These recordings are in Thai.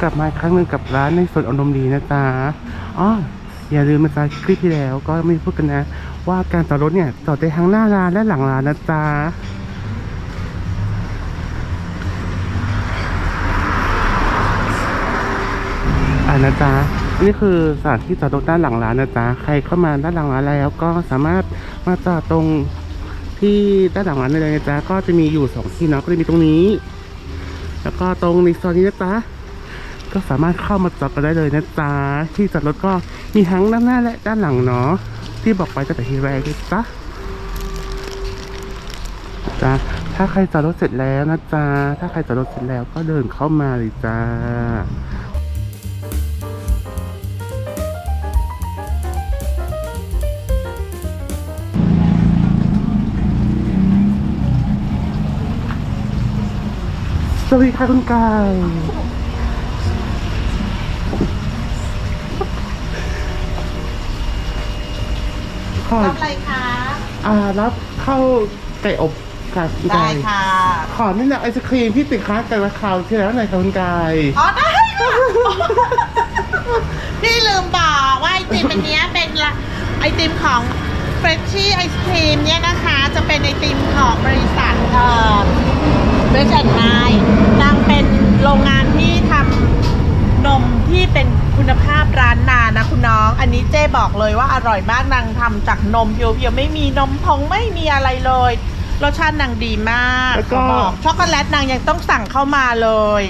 กลับมาอีกครั้งหนึ่งกับร้านในสวนอารมณ์ดีนะจ๊ะอ๋ออย่าลืมนะจ๊ะคลิปที่แล้วก็ไม่พูดกันนะ ว่าการจอดรถเนี่ยจอดได้ทั้งหน้าร้านและหลังร้านนะจ๊ะอ่านะจ๊ะนี่คือสถานที่จอดรถด้านหลังร้านนะจ๊ะใครเข้ามาด้านหลังร้านแล้วก็สามารถมาจอดตรงที่ด้านหลังร้านได้เลยนะจ๊ะก็จะมีอยู่สองที่เนาะก็จะมีตรงนี้ แล้วก็ตรงในซอยนี้นะจ๊ะ ก็สามารถเข้ามาจอดกันได้เลยนะจ๊ะที่จอดรถก็มีทั้งด้านหน้าและด้านหลังเนาะที่บอกไปตั้งแต่ทีแรกนะจ๊ะจ้ะถ้าใครจอดรถเสร็จแล้วนะจ๊ะถ้าใครจอดรถเสร็จแล้วก็เดินเข้ามาเลยจ้าสวัสดีค่ะคุณกายขอรับอะไรคะอ่ารับข้าวไก่อบค่ะคุณได้กายค่ะขอนี่แหละไอศครีมที่ติดค้างกันราคราวที่แล้วหน่อยค่ะคุณกาย อ๋อได้ค่ะ พี่ลืมบอกว่าไอติมอันเนี้ยเป็นละไอติมของเฟรชชี่ไอศครีมเนี่ยนะคะ จะเป็นไอติมของบริษัทเอ่อเบสแอนไนนางเป็นโรงงานที่ทำนม ที่เป็นคุณภาพร้านนานะคุณน้อง อันนี้เจ๊บอกเลยว่าอร่อยมากนางทำจากนมเพียวๆไม่มีนมผงไม่มีอะไรเลย รสชาตินางดีมากแล้วก็ เขาบอกช็อกโกแลตนางยังต้องสั่งเข้ามาเลย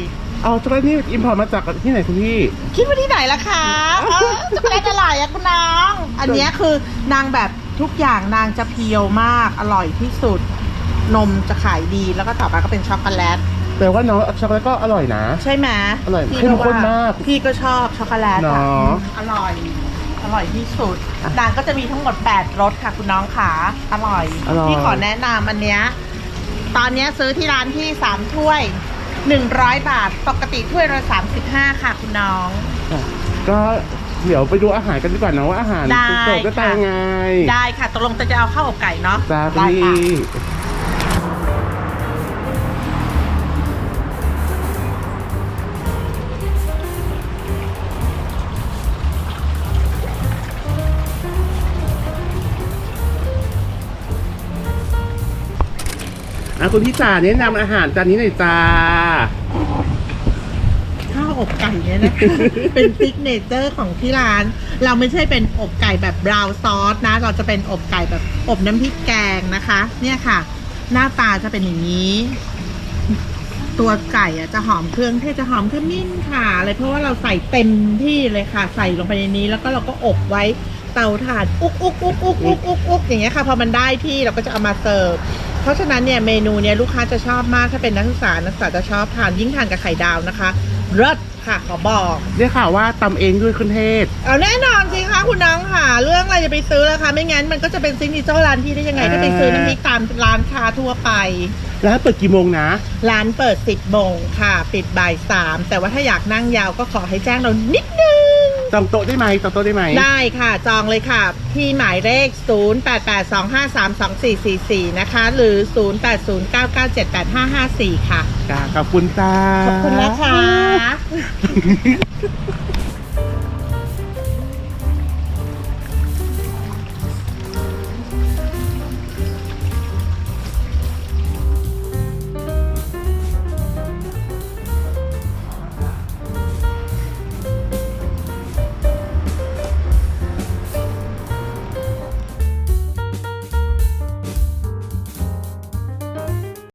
เอาช็อกโกแลตนี่อิมพอร์ตมาจากที่ไหนคุณพี่ คิดว่าที่ไหนล่ะคะเออช็อกโกแลตอร่อยอะคุณน้อง อันเนี้ยคือนางแบบทุกอย่างนางจะเพียวมาก อร่อยที่สุด นมจะขายดีแล้วก็ต่อมาก็เป็นช็อกโกแลต แต่ว่าน้องช็อกโกแลตก็อร่อยนะ ใช่ไหมอร่อยพี่เข้มข้นว่มากพี่ก็ชอบช็อกโกแลตเนาะ อร่อย อร่อยที่สุดนางก็จะมีทั้งหมด 8รสค่ะคุณน้องขาอร่อยอร่อย พี่ขอแนะนำอันเนี้ยตอนเนี้ยซื้อที่ร้านที่สามถ้วยหนึ่งร้อยบาท ปกติถ้วยละสามสิบห้าค่ะคุณน้องอะก็เดี๋ยวไปดูอาหารกันดีกว่านะว่าอาหารได้เสิร์ฟก็ตาค่ะ ยังไงได้ค่ะตกลงจะเอาข้าวอบไก่เนาะจ้าได้พี่ค่ะ อะคุณพี่จ๋าแนะนำอาหารจานนี้หน่อยจ้า ข้าวอบไก่เนี่ยนะคะ เป็นซิกเนเจอร์ของที่ร้าน เราไม่ใช่เป็นอบไก่แบบบราวน์ซอสนะ เราจะเป็นอบไก่แบบอบน้ำพริกแกงนะคะ เนี่ยค่ะ หน้าตาจะเป็นอย่างนี้ ตัวไก่อะจะหอมเครื่องเทศจะหอมขมิ้นค่ะอะไรเพราะว่าเราใส่เต็มที่เลยค่ะ ใส่ลงไปในนี้ แล้วก็เราก็อบไว้เตาถ่าน อุกอุกอุกอุกอุกอุกอุกอย่างเงี้ยค่ะ พอมันได้ที่เราก็จะเอามาเสิร์ฟ เพราะฉะนั้นเนี่ยเมนูเนี้ยลูกค้าจะชอบมากถ้าเป็นนักศึกษานักศึกษาจะชอบทานยิ่งทานกับไข่ดาวนะคะเลิศค่ะขอบอกได้ข่าวว่าตำเองด้วยเครื่องเทศ เอาแน่นอนสิคะคุณน้องค่ะ เรื่องอะไรจะไปซื้อแล้วคะ ไม่งั้นมันก็จะเป็นซิกเนเจอร์ร้านที่ได้ยังไงถ้าไปซื้อน้ำพริกตามร้านค้าทั่วไป ร้านเปิดกี่โมงนะ ร้านเปิด 10โมงค่ะ ปิดบ่าย3แต่ว่าถ้าอยากนั่งยาวก็ขอให้แจ้งเรานิดนึง จองโต๊ะได้ไหมจองโต๊ะได้ไหมได้ค่ะ จองเลยค่ะ ที่หมายเลข 0882532444 นะคะ หรือ 0809978554 ค่ะ จ้าขอบคุณจ้า ขอบคุณนะคะ